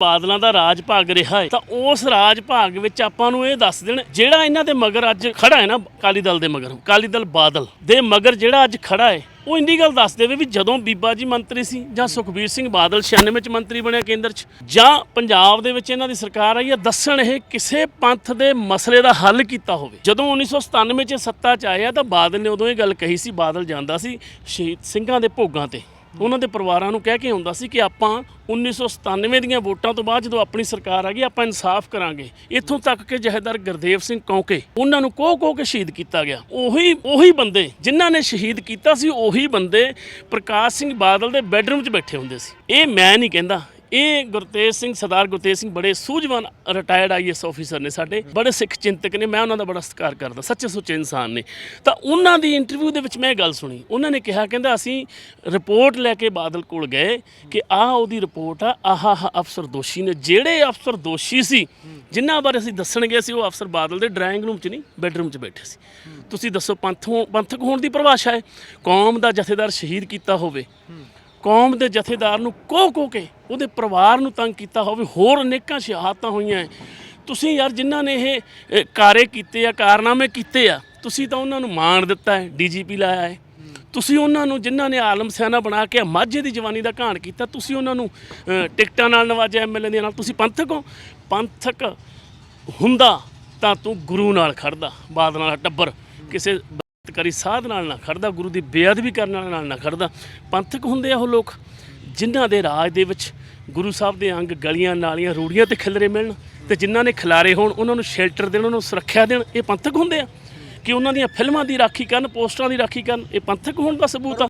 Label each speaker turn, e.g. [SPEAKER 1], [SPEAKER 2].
[SPEAKER 1] ਬਾਦਲਾਂ ਦਾ ਰਾਜ ਭਾਗ ਰਿਹਾ ਹੈ, ਤਾਂ ਉਸ ਰਾਜ ਭਾਗ ਵਿੱਚ ਆਪਾਂ ਨੂੰ ਇਹ ਦੱਸ ਦੇਣ, ਜਿਹੜਾ ਇਹਨਾਂ ਦੇ ਮਗਰ ਅੱਜ ਖੜਾ ਹੈ ਨਾ, ਅਕਾਲੀ ਦਲ ਦੇ ਮਗਰ, ਅਕਾਲੀ ਦਲ ਬਾਦਲ ਦੇ ਮਗਰ ਜਿਹੜਾ ਅੱਜ ਖੜਾ ਹੈ, ਉਹ ਇੰਨੀ ਗੱਲ ਦੱਸ ਦੇਵੇ ਵੀ ਜਦੋਂ ਬੀਬਾ ਜੀ ਮੰਤਰੀ ਸੀ ਜਾਂ ਸੁਖਬੀਰ ਸਿੰਘ ਬਾਦਲ 96 ਚ ਮੰਤਰੀ ਬਣਿਆ ਕੇਂਦਰ 'ਚ, ਜਾਂ ਪੰਜਾਬ ਦੇ ਵਿੱਚ ਇਹਨਾਂ ਦੀ ਸਰਕਾਰ ਆਈ ਹੈ, ਦੱਸਣ ਇਹ ਕਿਸੇ ਪੰਥ ਦੇ ਮਸਲੇ ਦਾ ਹੱਲ ਕੀਤਾ ਹੋਵੇ। ਜਦੋਂ 1997 ਚ ਸੱਤਾ 'ਚ ਆਇਆ, ਤਾਂ ਬਾਦਲ ਨੇ ਉਦੋਂ ਇਹ ਗੱਲ ਕਹੀ ਸੀ, ਬਾਦਲ ਜਾਂਦਾ ਸੀ ਸ਼ਹੀਦ ਸਿੰਘਾਂ ਦੇ ਭੋਗਾਂ ਤੇ। ਉਹਨਾਂ ਦੇ ਪਰਿਵਾਰਾਂ ਨੂੰ ਕਹਿ ਕੇ ਆਉਂਦਾ ਸੀ ਕਿ ਆਪਾਂ 1997 ਦੀਆਂ ਵੋਟਾਂ ਤੋਂ ਬਾਅਦ ਜਦੋਂ ਆਪਣੀ ਸਰਕਾਰ ਆ ਗਈ, ਆਪਾਂ ਇਨਸਾਫ ਕਰਾਂਗੇ। ਇੱਥੋਂ ਤੱਕ ਕਿ ਜਹੇਦਾਰ ਗੁਰਦੇਵ ਸਿੰਘ ਕੌਂਕੇ, ਉਹਨਾਂ ਨੂੰ ਕੋਹ ਕੋਹ ਕੇ ਸ਼ਹੀਦ ਕੀਤਾ ਗਿਆ। ਉਹੀ ਉਹੀ ਬੰਦੇ ਜਿਨ੍ਹਾਂ ਨੇ ਸ਼ਹੀਦ ਕੀਤਾ ਸੀ, ਉਹੀ ਬੰਦੇ ਪ੍ਰਕਾਸ਼ ਸਿੰਘ ਬਾਦਲ ਦੇ ਬੈੱਡਰੂਮ 'ਚ ਬੈਠੇ ਹੁੰਦੇ ਸੀ। ਇਹ ਮੈਂ ਨਹੀਂ ਕਹਿੰਦਾ ਇਹ ਗੁਰਤੇਜ ਸਿੰਘ, ਸਰਦਾਰ ਗੁਰਤੇਜ ਸਿੰਘ ਬੜੇ ਸੂਝਵਾਨ ਰਿਟਾਇਰਡ ਆਈਐਸ ਆਫੀਸਰ ਨੇ ਸਾਡੇ, ਬੜੇ ਸਿੱਖ ਚਿੰਤਕ ਨੇ, ਮੈਂ ਉਹਨਾਂ ਦਾ ਬੜਾ ਸਤਿਕਾਰ ਕਰਦਾ, ਸੱਚੇ ਸੁੱਚੇ ਇਨਸਾਨ ਨੇ। ਤਾਂ ਉਹਨਾਂ ਦੀ ਇੰਟਰਵਿਊ ਦੇ ਵਿੱਚ ਮੈਂ ਇਹ ਗੱਲ ਸੁਣੀ, ਉਹਨਾਂ ਨੇ ਕਿਹਾ, ਕਹਿੰਦਾ ਅਸੀਂ ਰਿਪੋਰਟ ਲੈ ਕੇ ਬਾਦਲ ਕੋਲ ਗਏ ਕਿ ਆਹ ਉਹਦੀ ਰਿਪੋਰਟ ਆ, ਆਹ ਆਹ ਅਫਸਰ ਦੋਸ਼ੀ ਨੇ, ਜਿਹੜੇ ਅਫਸਰ ਦੋਸ਼ੀ ਸੀ, ਜਿਨ੍ਹਾਂ ਬਾਰੇ ਅਸੀਂ ਦੱਸਣ ਗਏ ਸੀ ਉਹ ਅਫਸਰ ਬਾਦਲ ਦੇ ਡਰਾਇੰਗ ਰੂਮ 'ਚ ਨਹੀਂ ਬੈੱਡਰੂਮ 'ਚ ਬੈਠੇ ਸੀ। ਤੁਸੀਂ ਦੱਸੋ, ਪੰਥ ਹੋਣ- ਪੰਥਕ ਹੋਣ ਦੀ ਪਰਿਭਾਸ਼ਾ ਹੈ। ਕੌਮ ਦਾ ਜਥੇਦਾਰ ਸ਼ਹੀਦ ਕੀਤਾ ਹੋਵੇ, ਕੌਮ ਦੇ ਜਥੇਦਾਰ ਨੂੰ ਕੋਹ ਕੋਹ ਕੇ ਉਹਦੇ ਪਰਿਵਾਰ ਨੂੰ ਤੰਗ ਕੀਤਾ ਹੋਵੇ, ਹੋਰ ਅਨੇਕਾਂ ਸ਼ਹਾਦਤਾਂ ਹੋਈਆਂ ਹੈ। ਤੁਸੀਂ ਯਾਰ ਜਿਨ੍ਹਾਂ ਨੇ ਇਹ ਇਹ ਕਾਰੇ ਕੀਤੇ ਆ, ਕਾਰਨਾਮੇ ਕੀਤੇ ਆ, ਤੁਸੀਂ ਤਾਂ ਉਹਨਾਂ ਨੂੰ ਮਾਣ ਦਿੱਤਾ ਹੈ ਡੀਜੀਪੀ ਲਾਇਆ ਹੈ ਤੁਸੀਂ ਉਹਨਾਂ ਨੂੰ, ਜਿਨ੍ਹਾਂ ਨੇ ਆਲਮ ਸਿਆਣਾ ਬਣਾ ਕੇ ਮਾਝੇ ਦੀ ਜਵਾਨੀ ਦਾ ਘਾਣ ਕੀਤਾ, ਤੁਸੀਂ ਉਹਨਾਂ ਨੂੰ ਟਿਕਟਾਂ ਨਾਲ ਨਵਾਜਿਆ ਐਮਐਲਏ ਦੇ ਨਾਲ। ਤੁਸੀਂ ਪੰਥਕ ਹੋ। ਪੰਥਕ ਹੁੰਦਾ ਤਾਂ ਤੂੰ ਗੁਰੂ ਨਾਲ ਖੜਦਾ ਬਾਦਲ ਨਾਲ ਟੱਬਰ। ਕਿਸੇ ਕਰੀ, ਸਾਧ ਨਾਲ ਨਾ ਖੜਦਾ ਗੁਰੂ ਦੀ ਬੇਅਦਬੀ ਕਰਨ ਵਾਲੇ ਨਾਲ ਨਾ ਖੜਦਾ ਪੰਥਕ ਹੁੰਦੇ ਆ ਉਹ ਲੋਕ। ਜਿਨ੍ਹਾਂ ਦੇ ਰਾਜ ਦੇ ਵਿੱਚ ਗੁਰੂ ਸਾਹਿਬ ਦੇ ਅੰਗ ਗਲੀਆਂ, ਨਾਲੀਆਂ, ਰੂੜੀਆਂ ਤੇ ਖਿਲਰੇ ਮਿਲਣ ਤੇ ਜਿਨ੍ਹਾਂ ਨੇ ਖਿਲਾਰੇ ਹੋਣ, ਉਹਨਾਂ ਨੂੰ ਸ਼ੈਲਟਰ ਦੇਣ, ਉਹਨਾਂ ਨੂੰ ਸੁਰੱਖਿਆ ਦੇਣ, ਇਹ ਪੰਥਕ ਹੁੰਦੇ ਆ। ਕਿ ਉਹਨਾਂ ਦੀਆਂ ਫਿਲਮਾਂ ਦੀ ਰਾਖੀ ਕਰਨ, ਪੋਸਟਰਾਂ ਦੀ ਰਾਖੀ ਕਰਨ, ਇਹ ਪੰਥਕ ਹੋਣ ਦਾ ਸਬੂਤ ਆ।